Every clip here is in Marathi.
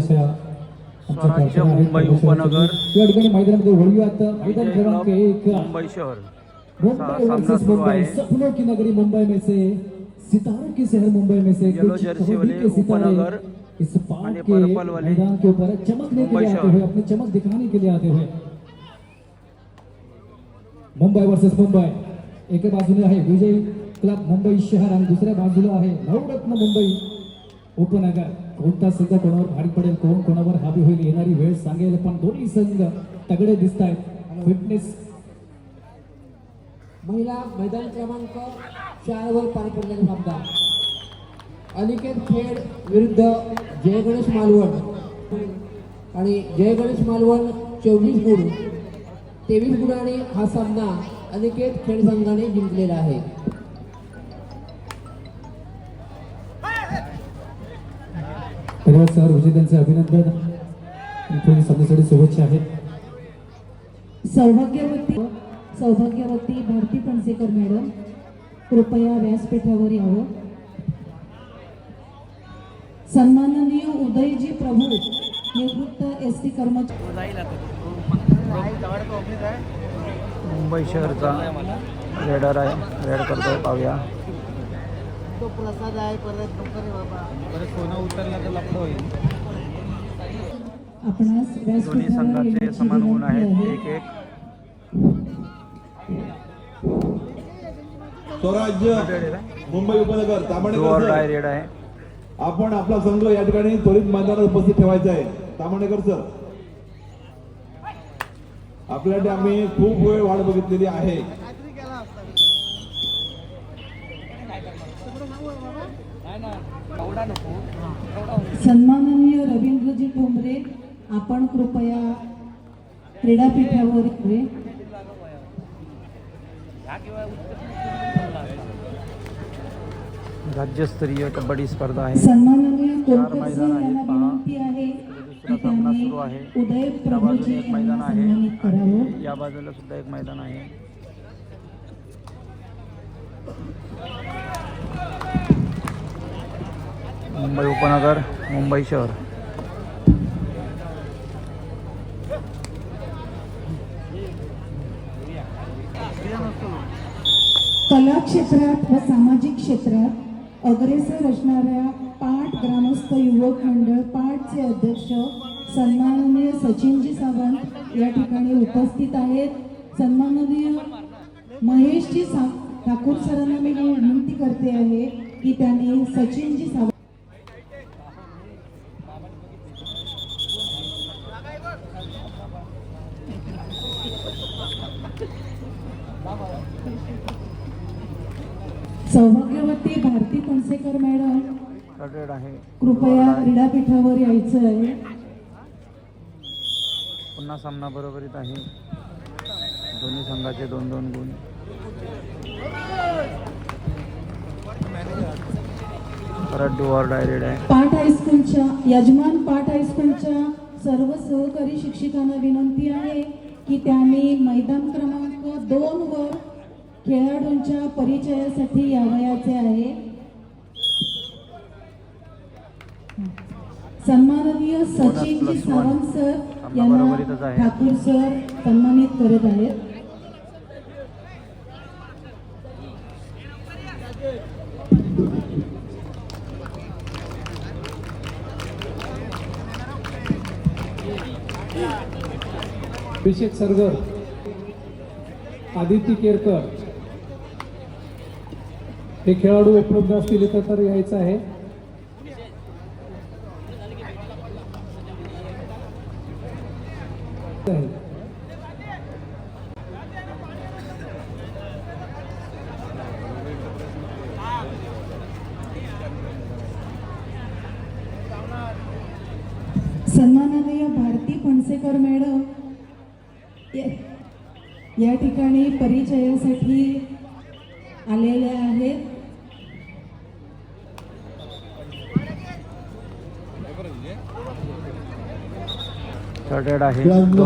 स्वराज्य. मुंबई उपनगर. मुंबई शहर मुंबई सामना सुरू मुंबई आहे. सपनों की नगरी मुंबई में से सितारों की शहर मुंबई में से येलो जर्सी वाले उपनगर इस पार्क के मैदान के ऊपर चमकने के लिए आते। हुए अपनी चमक दिखाने के लिए आते हुए मुंबई वर्सेस मुंबई एके बाजूने आहे विजय क्लब मुंबई शहर आणि दुसऱ्या बाजूला आहे नवरत्न मुंबई उपनगर कोणता संघ कोणावर भारी पडेल कोण कोणावर हावी होईल येणारी वेळ सांगेल पण दोन्ही संघ तगडे दिसत आहेत फिटनेस महिला मैदान क्रमांक चार वर पार पडलेला सामना. अनिकेत खेड विरुद्ध जय गणेश मालवण. आणि जय गणेश मालवण चोवीस गुण तेवीस गुणाने हा सामना अनिकेत खेड संघाने जिंकलेला आहे. धन्यवाद सर विजेत्यांचे अभिनंदन आणि थोडी समजासाठी शुभेच्छा आहेत. सौभाग्यवती सौभाग्यवती भारती पणसेकर मॅडम कृपया व्यासपीठावर यावं. सन्माननीय उदयजी प्रभू निवृत्त एस टी कर्मचारी मुंबई शहरचा रेडर आहे. रेड करतोय पाहूया. तो प्रसाद आहे परत आपणास दोन्ही व्यासपीठावर संघाचे येण्याची समान गुण आहेत. आहे. एक एक स्वराज्य मुंबई उपनगर तामाणेकर रेड आहे. आपण आपला संघ या ठिकाणी त्वरित मैदानात उपस्थित ठेवायचा आहे. तामाणेकर सर आपल्यासाठी आम्ही खूप वेळ वाट बघितलेली आहे. सन्माननीय रवींद्रजी ठोंबरे आपण कृपया क्रीडापीठावर राज्यस्तरीय कबड्डी स्पर्धा आहे. सन्माननीय कोलकर मैदान सर यांना. विनंती आहे दुसरा की सामना त्यांनी सुरू आहे. उदय प्रभूजी यांना सन्मानित करावं. या बाजूला सुद्धा एक मैदान आहे. मुंबई उपनगर मुंबई शहर. कला क्षेत्रात व सामाजिक क्षेत्रात अग्रेसर असणाऱ्या पाठ ग्रामस्थ युवक मंडळ पाठचे अध्यक्ष सन्माननीय सचिनजी सावंत या ठिकाणी उपस्थित आहेत. सन्माननीय महेशजी सा ठाकूर सरांना मी विनंती करते आहे की त्यांनी सचिनजी सावंत सौभाग्यवती भारती पणसेकर मॅडम रेड आहे. कृपया क्रीडापीठावर यायचं आहे पुन्हा सामना बरोबरीत आहे. दोन्ही संघाचे दोन दोन गुण. परत डुअर डायरेड आहे. पाठ हायस्कूलच्या यजमान पाठ हायस्कूलच्या सर्व सहकारी शिक्षकांना विनंती आहे की त्यांनी मैदान क्रमांक दोन वर खेळाडूंच्या परिचयासाठी यावयाचे आहे. सन्माननीय सचिनजी. सावंत सर यांना. ठाकूर सर सन्मानित करत आहेत अभिषेक सरगर आदित्य केरकर हे खेळाडू उपलब्ध असतील इथं तर यायचं आहे सन्माननीय भारती फणसेकर मॅडम या- ठिकाणी परिचयासाठी आलेल्या आहेत.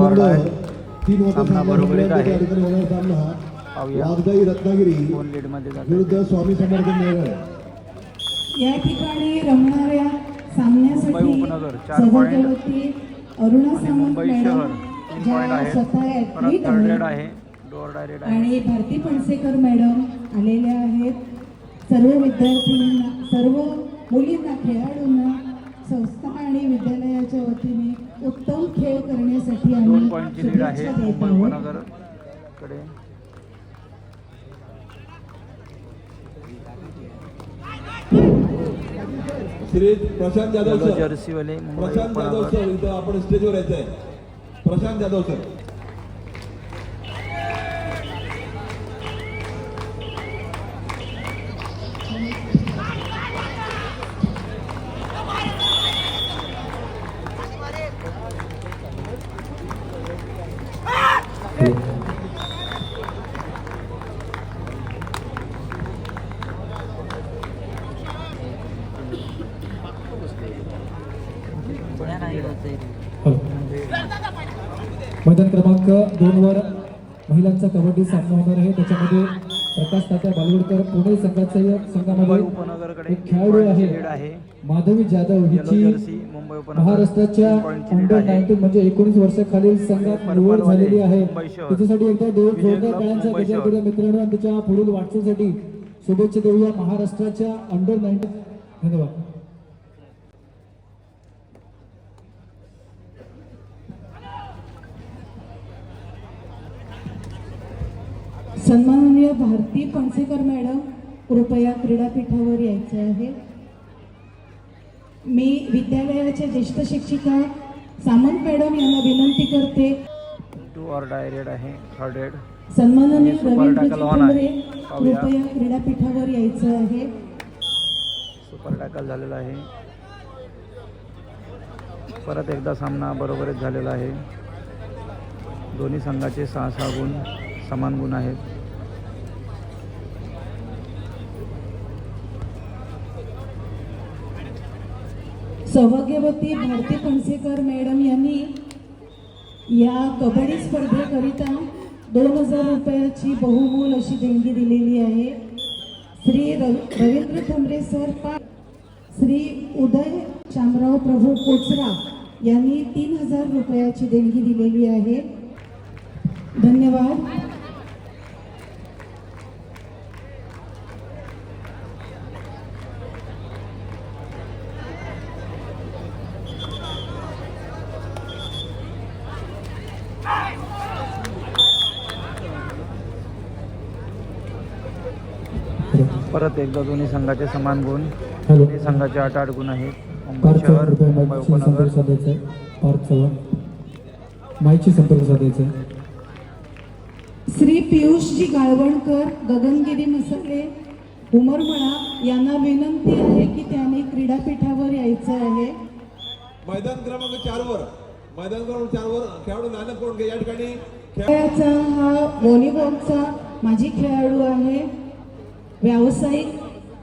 थर्ड आहे. तीन वाजता रत्नागिरी विरुद्ध स्वामी समर्थ या ठिकाणी रमणाऱ्या सामन्यासाठी. सभागृहातील अरुणा सामंत मुंबई मॅडम शहर. तीन पॉईंट ज्या आहे. स्वतः परत ॲथलीट थर्ड रेड आहेत आहे. डोअर डायरेक्ट आहे. आणि भारती पणसेकर मॅडम आलेल्या आहेत. सर्व विद्यार्थ्यांना सर्व मुलींना खेळाडूंना संस्था आणि विद्यालयाच्या वतीने उत्तम खेळ करण्यासाठी दोन आम्ही पॉईंटची लीड आहे. कडे श्री प्रशांत जाधव प्रशांत जाधव सर इथं आपण स्टेजवर यायचं आहे प्रशांत जाधव सर हो. मैदान क्रमांक दोन वर महिलांचा कबड्डी सामना होणार आहे. त्याच्यामध्ये प्रकाश तात्या बालवडकर पुणे मुंबई संघामध्ये एक खेळाडू आहे. माधवी जाधव हिची महाराष्ट्राच्या अंडर नाईन्टीन म्हणजे एकोणीस वर्षाखालील संघात निवड झालेली आहे. त्याच्यासाठी एकदा दोन विजय जोरदार काळांचा मुंबई गजर. करूया मित्रांनो आणि त्याच्या पुढील वाटचालीसाठी शुभेच्छा देऊया. महाराष्ट्राच्या अंडर नाईन्टीन धन्यवाद. सन्माननीय भारती पणसेकर मॅडम कृपया क्रीडापीठावर यायचे आहे. मी विद्यालयाच्या ज्येष्ठ शिक्षिका सामंत मॅडम यांना विनंती करते. टू ऑर डायरेक्ट आहे सन्माननीय रवींद्र. चितुंबरे. कृपया क्रीडापीठावर यायचं आहे. सुपर टॅकल झालेला आहे. परत एकदा सामना बरोबरच झालेला आहे. दोन्ही संघाचे सहा सहा गुण समान गुण आहेत. सौभाग्यवती भारती फणसेकर मॅडम यांनी या कबड्डी स्पर्धेकरिता दोन हजार रुपयाची बहुमोल अशी देणगी दिलेली आहे. श्री रव रवींद्र ठोंबरे सर पा श्री उदय शामराव प्रभू कोचरा यांनी तीन हजार रुपयाची देणगी दिलेली आहे. धन्यवाद परत एकदा दोन्ही संघाचे समान गुण दोन्ही संघाचे आठ आठ गुण आहेत. मुंबई शहर मुंबई उपनगर संपर्क साधायचा आहे पार्थ चव्हाण माईकशी संपर्क साधायचा आहे श्री पियुषजी गाळवणकर गगनगिरी मसाले उमरमळा यांना विनंती आहे की त्यांनी क्रीडापीठावर यायचं आहे. मैदान क्रमांक चार वर मैदान क्रमांक चार वर खेळाडू करून घ्या या ठिकाणी खेळ खेळाचा हा व्हॉलीबॉलचा माजी खेळाडू आहे. व्यावसायिक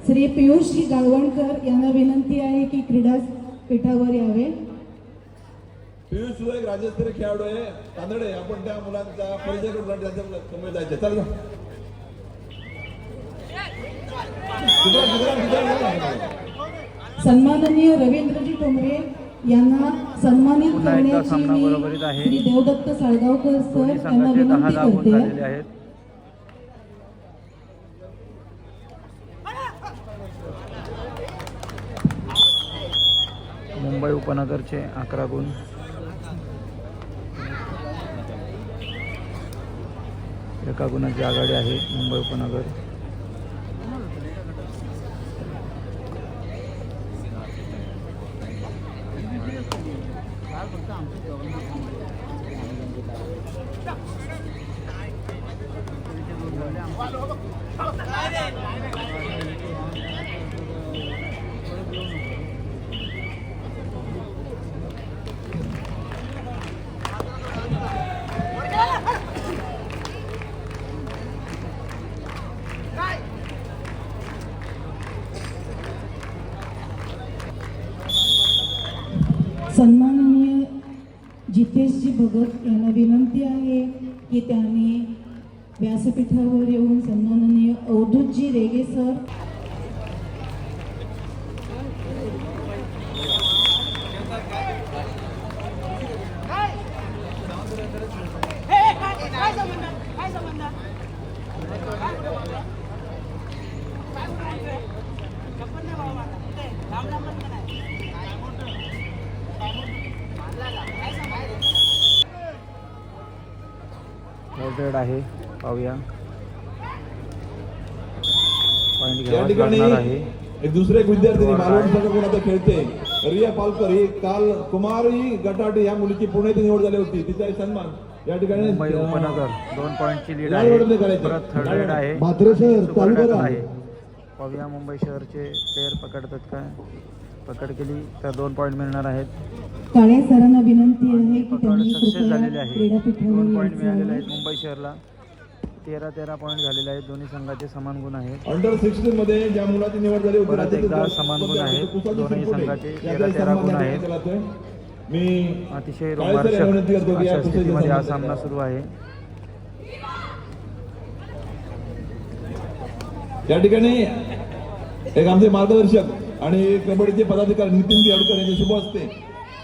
श्री पियुषजी गाळवणकर यांना विनंती आहे की क्रीडापीठावर यावे. पियुष सुद्धा एक राज्यस्तरीय खेळाडू आहे. तांदडे आपण त्या मुलांचा परिचय करून त्यांच्यासमोर जायचे चल. सन्माननीय रवींद्रजी टोमरे यांना सन्मानित करण्याची. श्री देवदत्त साळगावकर सर यांना विनंती करते. मुंबई उपनगरचे अकरा गुण. एका गुणाची आघाडी आहे मुंबई उपनगर सन्माननीय जितेशजी भगत यांना विनंती आहे की त्यांनी व्यासपीठावर येऊन सन्माननीय अवधूतजी रेगे सर रेड आहे. पाहूया. या ठिकाणी एक दुसरे एक विद्यार्थिनी मालवण आता खेळते. रिया पालकर ही काल कुमारी गटाटे या मुलीची पुणे येथे निवड झाली होती. तिचा सन्मान या ठिकाणी उपनगर. दोन पॉईंटची लीड लाल आहे. वडले करायचे. परत थर्ड रेड. आहे. सर, पाहूया मुंबई शहरचे प्लेअर पकडतात काय पकड केली तर दोन पॉईंट मिळणार आहेत काळे सरांना विनंती आहे की पकड त्यांनी सक्सेस कृपया झालेली आहे दोन पॉईंट मिळालेले आहेत मुंबई शहरला तेरा तेरा पॉईंट झालेले आहेत दोन्ही संघाचे समान गुण आहेत अंडर सिक्स्टीन मध्ये ज्या मुलाची निवड झाली होती परत एकदा समान गुण आहेत. कुसाची दोन्ही. संघाचे तेरा- तेरा गुण आहेत. मी अतिशय काळे सर यांना विनंती करतो रोमांचक की या अशा स्थितीमध्ये हा सामना करा. सुरू आहे या ठिकाणी एक आमचे मार्गदर्शक आणि कबड्डीचे पदाधिकारी नितीन खेळकर यांचे शुभ असते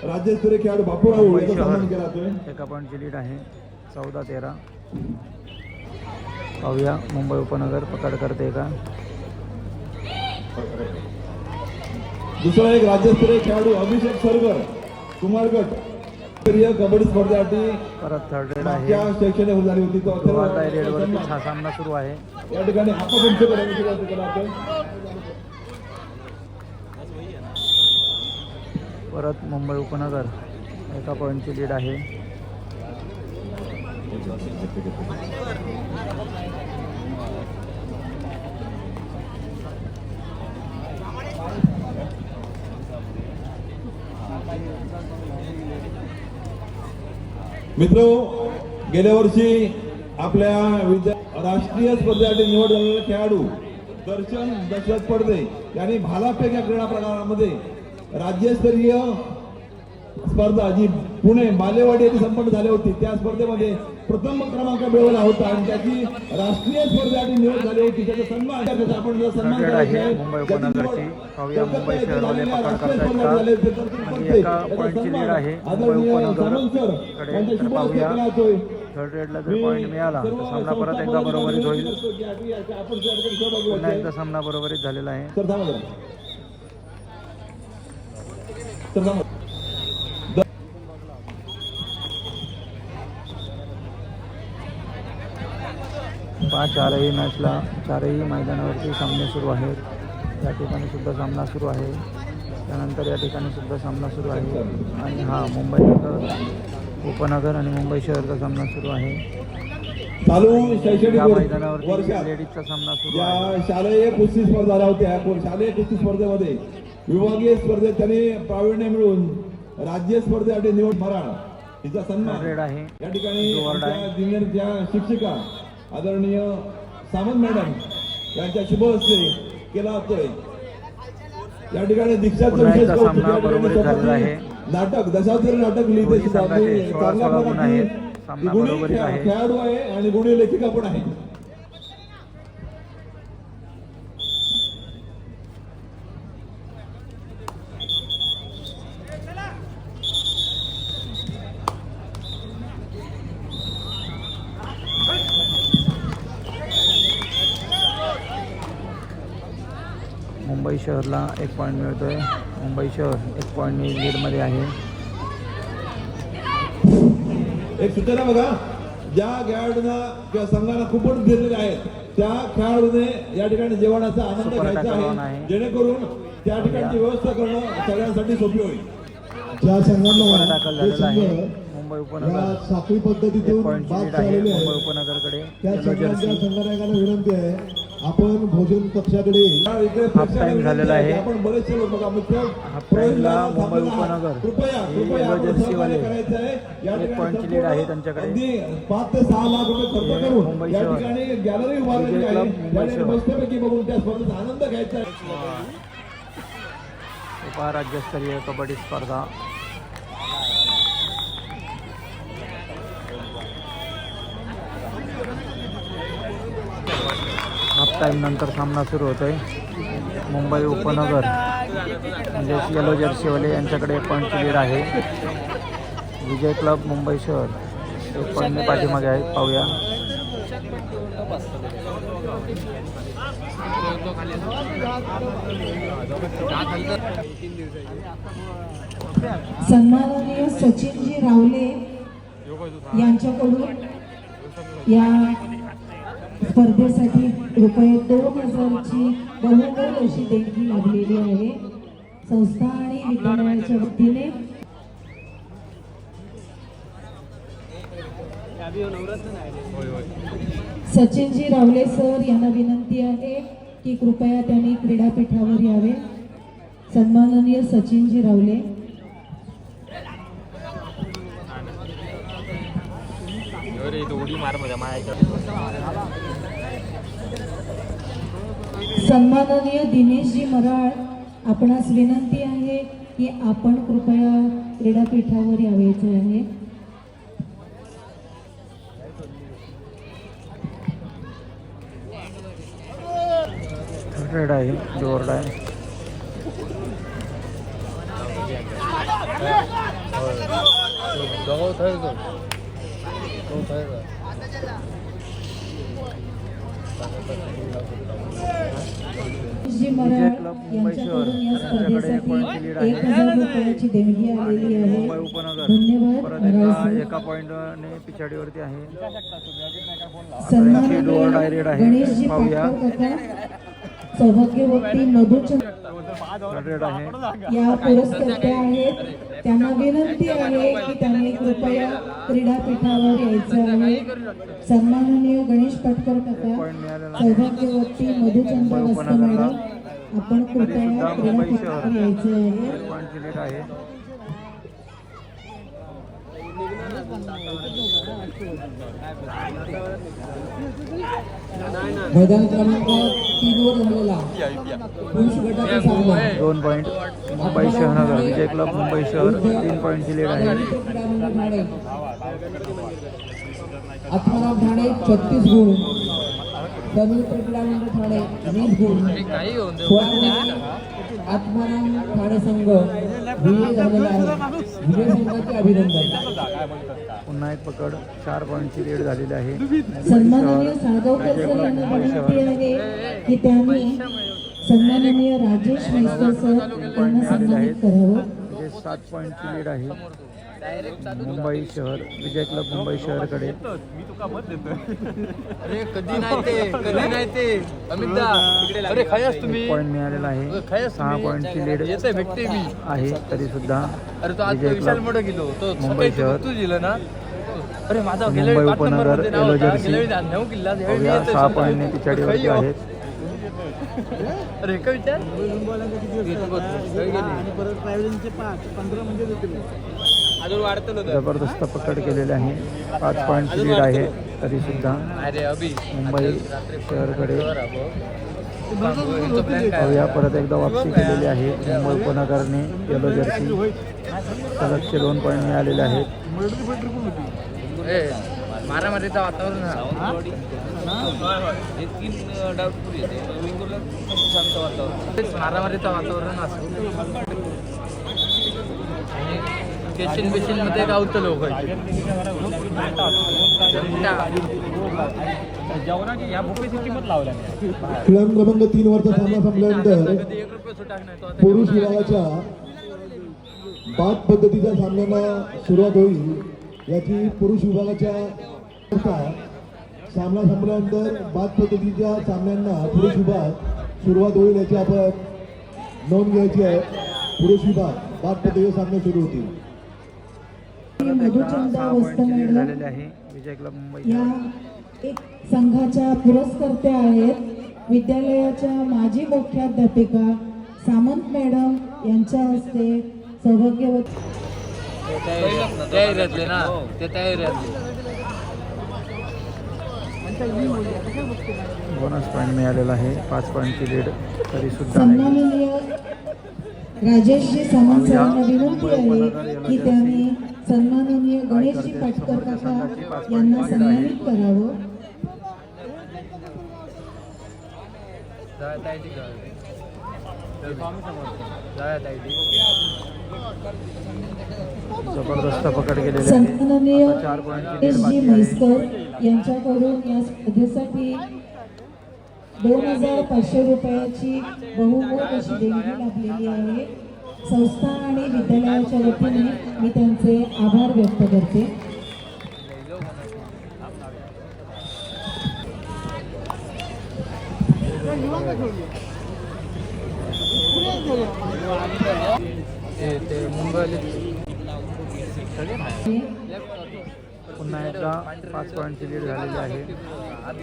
राज्यस्तरीय खेळाडू बापूराव सन्मान केला जातोय. लीड आहे. चौदा तेरा. पाहूया. मुंबई उपनगर पकड करते का? दुसरा एक राज्यस्तरीय खेळाडू अभिषेक सरगर कुमारगट स्तरीय कबड्डी स्पर्धेसाठी परत थर्ड रेड आहे. शैक्षणिक झाली होती तो हा सामना सुरू आहे. या ठिकाणी आपण तुमचे सुरुवात केला आपण परत मुंबई उपनगर एका पॉईंटची लीड आहे. मित्र गेल्या वर्षी आपल्या विद्या राष्ट्रीय स्पर्धेसाठी निवड झालेला खेळाडू दर्शन दशरथ पडदे यांनी भालाफेक या क्रीडा प्रकारामध्ये राज्यस्तरीय स्पर्धा जी पुणे बालेवाडी येथे संपन्न झाली होती त्या स्पर्धेमध्ये प्रथम क्रमांक मिळवला होता आणि त्याची राष्ट्रीय स्पर्धेसाठी निवड झाली होती. त्याचा सन्मान त्याचा आपण सन्मान करायचा आदरणीय उपनगर सामंत सर यांच्या तर शुभ हस्ते पाहूया. केला जातोय. थर्ड रेडला जर पॉईंट मिळाला तर सामना परत एकदा बरोबरीत होईल. आपण सामना बरोबरीत झालेला आहे सर थांबा जरा. सर थांबा. पहा चारही मॅचला चारही मैदानावरती सामने सुरू आहेत. या ठिकाणी सुद्धा सामना सुरू आहे. त्यानंतर या ठिकाणी सुद्धा सामना सुरू आहे. आणि हा मुंबई नगर उपनगर आणि मुंबई शहरचा सामना सुरू आहे. चालू शैक्षणिक वर्षात. लेडीजचा सामना सुरू आहे. या शालेय कुस्ती स्पर्धा होत्या. शालेय कुस्ती स्पर्धेमध्ये विभागीय स्पर्धेत त्यांनी प्रावीण्य मिळवून राज्य स्पर्धेसाठी निवड मराळ हिचा सन्मान. या ठिकाणी शिक्षिका आदरणीय सामंत मॅडम यांच्या शुभ हस्ते केला जातोय. या ठिकाणी दीक्षाचं विशेष. नाटक दशावतारी नाटक लिहिते. खेळाडू आहे आणि गुणी लेखिका पण आहे मुंबई शहरला एक पॉईंट मिळतोय. मुंबई शहर एक पॉईंट लीडमध्ये आहे. एक सूचना बघा. ज्या खेळाडूंना किंवा संघाला खूपच दिलेले आहेत त्या खेळाडूने या ठिकाणी जेवणाचा आनंद घ्यायचा आहे. आहे. जेणेकरून त्या ठिकाणची व्यवस्था करणं सगळ्यांसाठी सोपी होईल. ज्या संघांना दाखल ते झालेला आहे. मुंबई या उपनगर. साखळी पद्धतीतून आहे मुंबई आहे. उपनगरकडे. त्या संघनायकांना विनंती आहे. आपण भोजन कक्षाकडे हाफ टाइम झालेला आहे. आपण बरेचसे हाफ टाइमला मुंबई उपनगर हे एक पॉईंटची लीड आहे त्यांच्याकडे. मुंबई शहर. क्लब मुंबई या ठिकाणी शहर. मस्तपैकी बघून त्या स्पर्धेचा आनंद घ्यायचा आहे उपराज्यस्तरीय कबड्डी स्पर्धा हाफ नंतर सामना सुरू होतो आहे मुंबई उपनगर म्हणजेच येलो जर्सीवाले यांच्याकडे पॉईंट लीड आहे. विजय क्लब मुंबई शहर एक पॉईंटने पाठीमागे आहेत. पाहूया. सन्माननीय सचिनजी रावले यांच्याकडून या स्पर्धेसाठी रुपये दोन हजारची बहुमोल अशी देणगी लागलेली आहे. संस्था आणि विद्यालयाच्या वतीने सचिनजी रावले सर यांना विनंती आहे की कृपया त्यांनी क्रीडापीठावर यावे. सन्माननीय सचिनजी रावले. सन्माननीय दिनेशजी मराळ आपणास विनंती आहे की आपण कृपया क्रीडापीठावर यावेचे आहे. रेड आहे जोरड आहे. आहे. मुंबई उपनगर. परत एका सर. एका पॉईंटने पिछाडीवरती आहे. सन्माननीय डोअर डायरेक्ट आहे. पाहूया. सौभाग्यवती या पुरस्कर्त्या आहेत. त्यांना विनंती आहे की त्यांनी कृपया क्रीडापीठावर यायचं आहे. सन्माननीय गणेश पाटकर काका सौभाग्यवती मधुचंद्र वस्त मॅडम आपण कृपया क्रीडापीठावर यायचं आहे? मैदान क्रमांक तीन वर झालेला पुरुष गटाचा सामना. दोन पॉईंट मुंबई शहरनगर विजय क्लब मुंबई शहर तीन पॉईंटची लीड आहे. आत्माराम ठाणे छत्तीस गुण. क्रीडा मंडळ ठाणे आत्माराम ठाणे संघ विजय झालेला आहे. विजय संघाचे अभिनंदन. पुन्हा एक पकड चार पॉईंटची लीड झालेली आहे. सन्माननीय साळगावकर सर यांना विनंती आहे की त्यांनी सन्माननीय राजेश म्हैसकर सर यांना सन्मानित करावं. सात पॉईंटची लीड आहे. मुंबई शहर विजय क्लब मुंबई शहरकडे. अरे कधी नाही ते कधी नाही ते. अमित दा अरे खायस तुम्ही. पॉईंट मिळालेला आहे. खायस सहा पॉईंटची लीड येते भेटते मी. आहे तरी सुद्धा अरे तो आज विजय विशाल क्लब मोठं गेलो. तो मुंबई शहर. तू दिलं ना? अरे माझा मुंबई पाच उपनगर, नऊ किल्ला सहा. पॉईंटने पिछाडीवरती काही हो. आहेत. अरे का विचार. काही गेली. अजून वाढतं होतं. जबरदस्त पकड केलेले आहे. पाच पॉईंटची लीड आहे तरी सुद्धा अरे अभि मुंबई शहरकडे. पाहूया परत एकदा वापसी केलेली आहे. मुंबई उपनगरने येलो जर्सी सलगचे दोन पॉईंट मिळालेले आहेत. मारामारीचं वातावरण मारामारीचं वातावरण असतं. स्टेशन बेशनमध्ये गावतं लोक क्रमांक तीन वरचा सामना संपल्यानंतर पुरुष विभागाच्या बाद पद्धतीच्या सामन्यांना सुरुवात होईल. याची पुरुष विभागाच्या सामना संपल्यानंतर बाद पद्धतीच्या सामन्यांना पुरुष विभाग सुरुवात होईल याची आपण नोंद घ्यायची आहे. पुरुष विभाग बाद पद्धतीचे सामने सुरू होतील मधुचंदा सहा वस्त पॉईंटची लीड मॅडम झालेली आहे. विजय क्लब मुंबई या एक संघाच्या पुरस्कर्त्या आहेत. विद्यालयाच्या माजी मुख्याध्यापिका सामंत मॅडम यांच्या हस्ते सौभाग्यवती ना ते बोनस पॉईंट मिळालेला आहे. पाच पॉईंटची लीड तरी सुद्धा राजेशजी सामंत सरांना विनंती आहे की त्यांनी सन्माननीय गणेशजी पाटकर काका यांना सन्मानित करावं. जबरदस्त पकड सन्माननीय गणेशजी म्हैसकर यांच्याकडून या स्पर्धेसाठी दोन हजार पाचशे रुपयाची बहुमोल अशी देणगी लाभलेली आहे. संस्था आणि विद्यालयाच्या वतीने मी त्यांचे आभार व्यक्त करते. पुन्हा एकदा पाच पॉईंटची लीड झालेली आहे.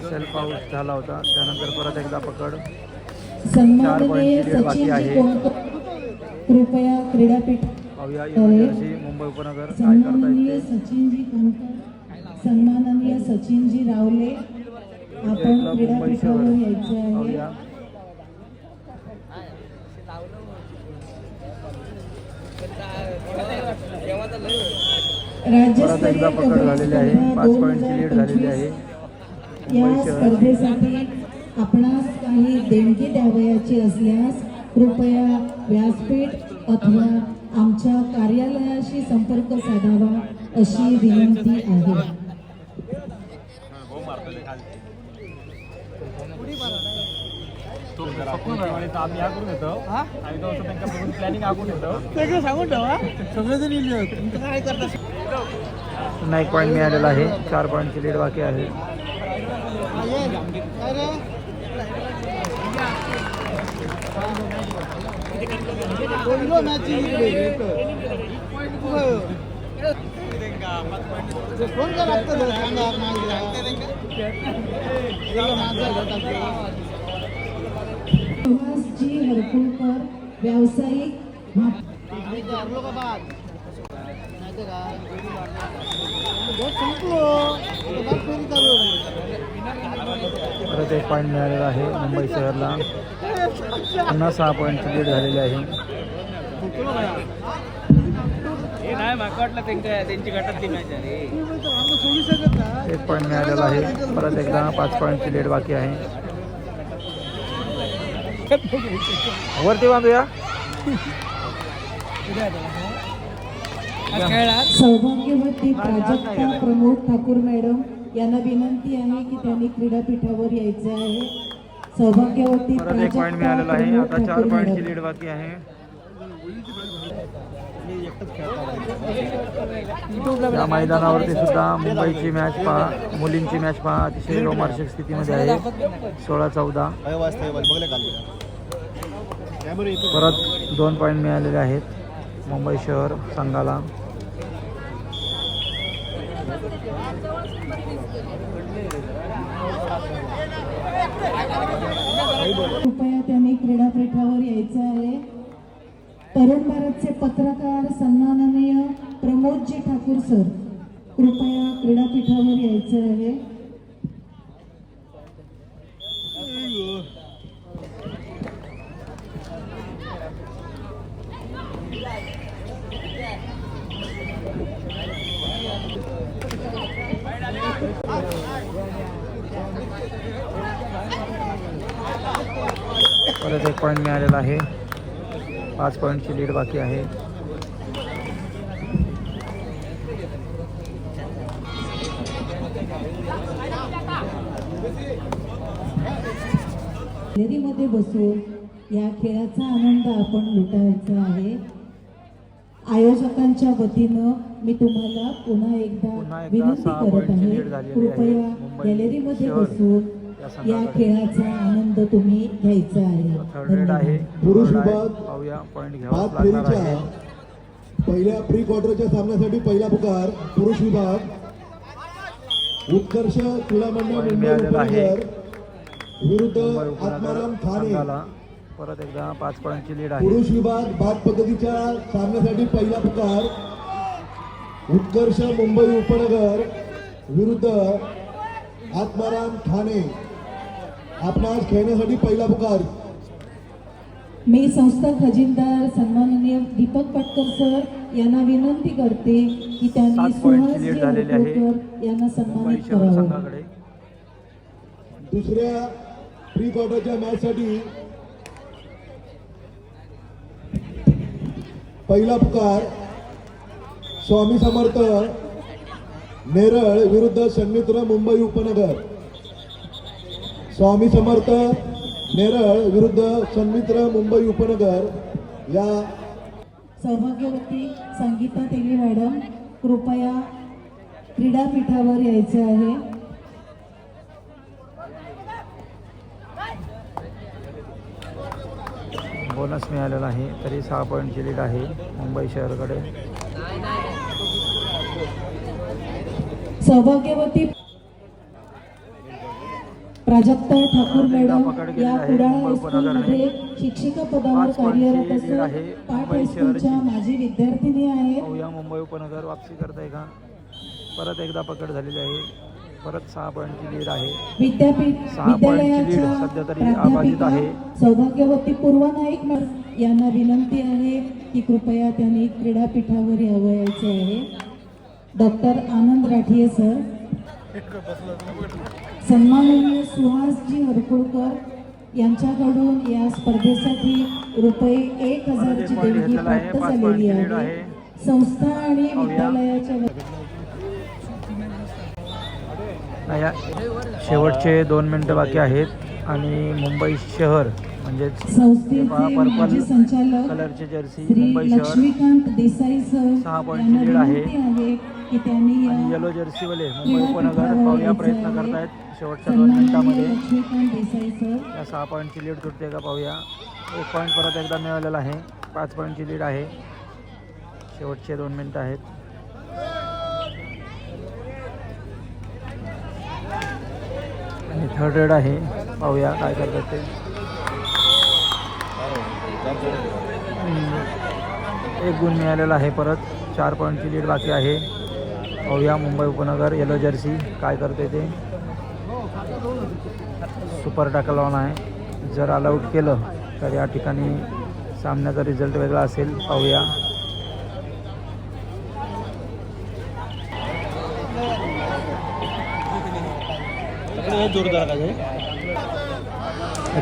सेल्फ पाऊस झाला होता. त्यानंतर परत एकदा पकड. चार पॉईंटची लीड बाकी आहे. कृपया क्रीडापीठ मुंबई उपनगर. सन्माननीय सचिनजी कोणकर सन्माननीय सचिनजी रावले. आपण क्रीडापीठावर यायचे आहे. राज्यस्तरीय पकड झालेली आहे. पाच दोन पॉईंटची हजार लीड झालेली आहे. पंचवीस या स्पर्धेसाठी आपणास काही देणगी द्यावयाची असल्यास कृपया व्यासपीठ अथवा आमच्या कार्यालयाशी संपर्क साधावा अशी विनंती आहे. एक पॉईंट मिळालेला आहे. चार पॉईंटची लीड बाकी आहे. सुहासजी हरकुळकर व्यावसायिक परत एक पॉईंट मिळालेला आहे मुंबई शहरला. पुन्हा सहा पॉईंटची लीड झालेली आहे. हे नाही माका वाटलं त्यांच्या त्यांची गटातली मॅच आहे रे एक पॉईंट मिळालेला आहे. परत एकदा पाच पॉईंटची लीड बाकी आहे. वरती बांधूया. सौभाग्यवती प्राजक्ता प्रमोद ठाकूर मॅडम यांना विनंती आहे की त्यांनी क्रीडापीठावर यायचे आहे. सौभाग्यवती परत एक पॉईंट मिळालेला आहे. प्रमोद ठाकूर पॉईंटची मॅडम. लीड बाकी आहे. या मैदानावरती सुद्धा मुंबईची मॅच पहा मुलींची मॅच पहा अतिशय रोमांचक स्थितीमध्ये आहे. सोळा चौदा. परत दोन पॉईंट मिळालेले आहेत. मुंबई शहर संघाला. कृपया त्यांनी क्रीडापीठावर यायचं आहे. तरुण भारतचे पत्रकार सन्माननीय प्रमोदजी ठाकूर सर कृपया क्रीडापीठावर यायचं आहे. परत एक पॉईंट मिळालेला आहे. पाच पॉईंटची लीड बाकी आहे. गॅलरीमध्ये बसून या खेळाचा आनंद आपण लुटायचा आहे. आयोजकांच्या वतीनं मी तुम्हाला पुन्हा एकदा विनंती करत आहे. कृपया गॅलरीमध्ये बसून या. खेळाचा आनंद तुम्ही घ्यायचा आहे. पुरुष. विभाग लागणार फेरीच्या आहे. पहिल्या प्री क्वार्टरच्या सामन्यासाठी पहिला पुकार पुरुष विभाग. उत्कर्ष क्रीडा मंडळ मुंबई विरुद्ध आत्माराम ठाणे. परत एकदा पाच पॉईंटची लीड आहे. पुरुष विभाग बाद पद्धतीच्या सामन्यासाठी पहिला पुकार. उत्कर्ष मुंबई उपनगर विरुद्ध आत्माराम ठाणे. आपणास खेळण्यासाठी पहिला पुकार. मी संस्था खजिनदार सन्माननीय दीपक पटकर सर यांना विनंती करते की त्यांनी. हरकुळकर यांना सन्मानित करावं. दुसऱ्या प्री क्वार्टरच्या मॅचसाठी पहिला पुकार स्वामी समर्थ नेरळ विरुद्ध सन्मित्र मुंबई उपनगर. स्वामी समर्थ नेरळ विरुद्ध सन्मित्र मुंबई उपनगर या सौभाग्यवती संगीता तेली मॅडम कृपया क्रीडापीठावर यायचे आहे. बोनस मिळालेला आहे तरी सहा पॉईंटची लीड आहे मुंबई शहरकडे. सौभाग्यवती प्राजक्ता ठाकूर मॅडम या कुडाळ हायस्कूलमध्ये शिक्षिका पदावर कार्यरत असून पाट मुंबई हायस्कूलच्या शहराची. माजी विद्यार्थिनी आहेत. मुंबई उपनगर वापसी करताय का? परत एकदा पकड झालेली आहे. परत सहा पॉईंटची लीड आहे. विद्यापीठ सहा पॉईंटची लीड विद्यालयाच्या सध्या तरी आहे. सौभाग्यवती पूर्व नाईक यांना विनंती आहे की कृपया त्यांनी क्रीडापीठावर यावयाचे आहे. Doctor Anand Rathiye sir. सन्माननीय सुहासजी हरकुळकर यांच्याकडून या स्पर्धेसाठी रुपये एक हजारची देणगी. प्राप्त झालेली आहे. संस्था आणि. विद्यालयाच्या शेवटचे दोन मिनटं बाकी आहेत आणि मुंबई शहर संस्थेचे माजी संचालक कलरची जर्सी श्री मुंबई शहर लक्ष्मीकांत देसाई सर यांना. विनंती आहे की त्यांनी येलो जर्सीवाले मुंबई उपनगर पाहूया प्रयत्न. करतायत शेवटच्या दोन मिनिटामध्ये या सहा पॉईंटची लीड तुटते का पाहूया. एक पॉईंट परत एकदा मिळालेला आहे. पाच पॉईंटची लीड आहे. शेवटचे दोन मिनटं आहेत. आणि थर्ड रेड आहे. पाहूया काय करतात ते. एक गुण मिळालेला आहे परत. चार पॉईंटची लीड बाकी आहे. पाहूया मुंबई उपनगर येलो जर्सी काय करते ते? सुपर टॅकल ऑन आहे. जर ऑल केलं तर या ठिकाणी सामन्याचा रिझल्ट वेगळा असेल. पाहूया.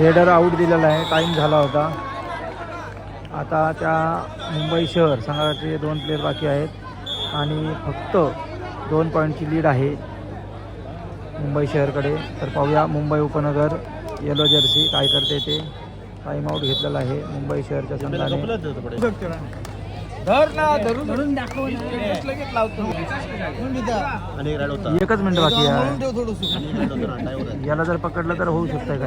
रेडर आऊट दिलेला आहे. टाईम झाला होता. आता त्या मुंबई शहर संघाचे दोन प्लेयर बाकी आहेत. आणि फक्त दोन पॉईंटची लीड आहे. मुंबई शहरकडे. तर पाहूया मुंबई उपनगर. येलो जर्सी काय करते ते? टाईम आऊट घेतलेला आहे मुंबई शहरच्या संघाने. एकच मिनिट बाकी आहे. याला जर पकडलं तर होऊ शकतं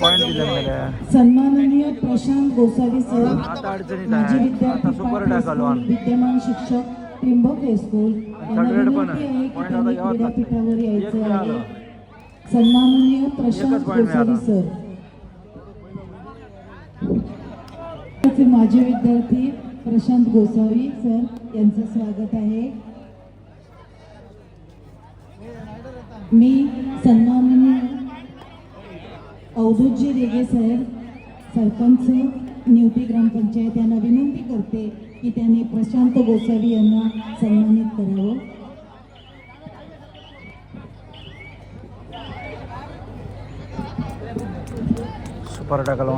पॉईंट गेल्या सन्माननीय प्रशांत गोसावी सर आता अडचणीत माजी आहे विद्यार्थी आता सुपर विद्यमान शिक्षक त्रिंबक हायस्कूल यांना विनंती आहे. की त्यांनी एक यायचं. आहे सन्माननीय प्रशांत मिळाला. सर माजी विद्यार्थी प्रशांत गोसावी सर यांचं स्वागत आहे मी सन्माननीय अवधूतजी रेगे साहेब सरपंच निवती ग्रामपंचायत यांना विनंती करते की त्यांनी प्रशांत गोसावी यांना सन्मानित करावं. सुपर टॅकल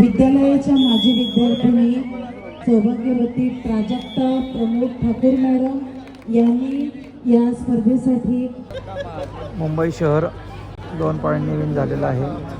विद्यालयाच्या माजी विद्यार्थिनी सौभाग्यवती प्राजक्ता प्रमोद ठाकूर मॅडम यांनी या स्पर्धेसाठी मुंबई शहर दोन पॉईंट नवीन झालेलं आहे.